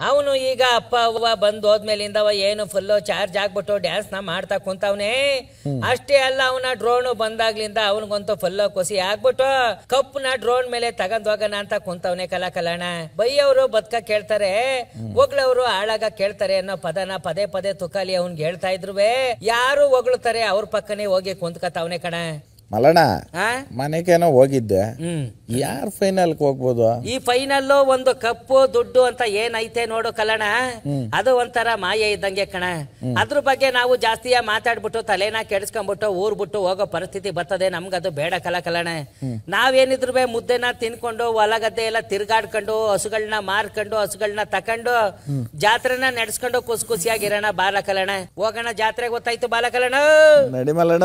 ಅವನು ಈಗ ಅಪ್ಪ ಅವ್ವ ಬಂದು ಹೋದ್ಮೇಲಿಂದ ಅವ ಏನು ಫುಲ್ಲು ಚಾರ್ಜ್ ಆಗ್ಬಿಟ್ಟು ಡ್ಯಾನ್ಸ್ನ ಮಾಡ್ತಾ ಕುಂತವ್ನೆ. ಅಷ್ಟೇ ಅಲ್ಲ ಅವನ ಡ್ರೋನ್ ಬಂದಾಗ್ಲಿಂದ ಅವನಿಗಂತೂ ಫುಲ್ ಖುಷಿ ಆಗ್ಬಿಟ್ಟು ಕಪ್ಪನ ಡ್ರೋನ್ ಮೇಲೆ ತಗೊಂಡ್ ಹೋಗೋಣ ಅಂತ ಕುಂತವ್ನೆ ಕಲಾ ಕಲಾಣ. ಬೈಯವರು ಬದ್ಕ ಕೇಳ್ತಾರೆ. ಒಗ್ಳವರು ಹಾಳಾಗ ಕೇಳ್ತಾರೆ ಅನ್ನೋ ಪದನ ಪದೇ ಪದೇ ತುಕಾಲಿ ಅವನ್ಗೆ ಹೇಳ್ತಾ ಇದ್ರುವೆ. ಯಾರು ಹೊಗಳ್ತಾರೆ ಅವ್ರ ಪಕ್ಕನೇ ಹೋಗಿ ಕುಂತ್ಕತಾವನೆ ಕಣ. ಮಲಣ ಮನೆಗೇನೋ ಹೋಗಿದ್ದೆ. ಹ್ಮ್. ಯಾರ್ ಫೈನಲ್ ಹೋಗ್ಬೋದು? ಈ ಫೈನಲ್ ಒಂದು ಕಪ್ಪು ದುಡ್ಡು ಅಂತ ಏನೈತೆ ನೋಡು ಕಲಣ ಅದು ಒಂಥರ ಮಾಯೆ ಇದ್ದಂಗೆ ಕಣ. ಅದ್ರ ಬಗ್ಗೆ ನಾವು ಜಾಸ್ತಿಯ ಮಾತಾಡ್ಬಿಟ್ಟು ತಲೆನ ಕೆಡಿಸ್ಕೊಂಡ್ಬಿಟ್ಟು ಊರ್ ಬಿಟ್ಟು ಹೋಗೋ ಪರಿಸ್ಥಿತಿ ಬರ್ತದೆ. ನಮ್ಗದು ಬೇಡ ಕಲ ಕಲಣ ನಾವೇನಿದ್ರು ಮುದ್ದೆನ ತಿನ್ಕೊಂಡು ಹೊಲ ಗದ್ದೆ ಎಲ್ಲ ತಿರ್ಗಾಡ್ಕೊಂಡು ಹಸುಗಳನ್ನ ಮಾರ್ಕೊಂಡು ಹಸುಗಳನ್ನ ತಕೊಂಡು ಜಾತ್ರೆನ ನಡೆಸ್ಕೊಂಡು ಖುಷಿ ಖುಷಿಯಾಗಿರೋಣ ಬಾಲ ಕಲಣ ಹೋಗೋಣ ಜಾತ್ರೆಗೆ ಗೊತ್ತಾಯ್ತು ಬಾಲ ಕಲಣ ನಡಿ ಮಲಣ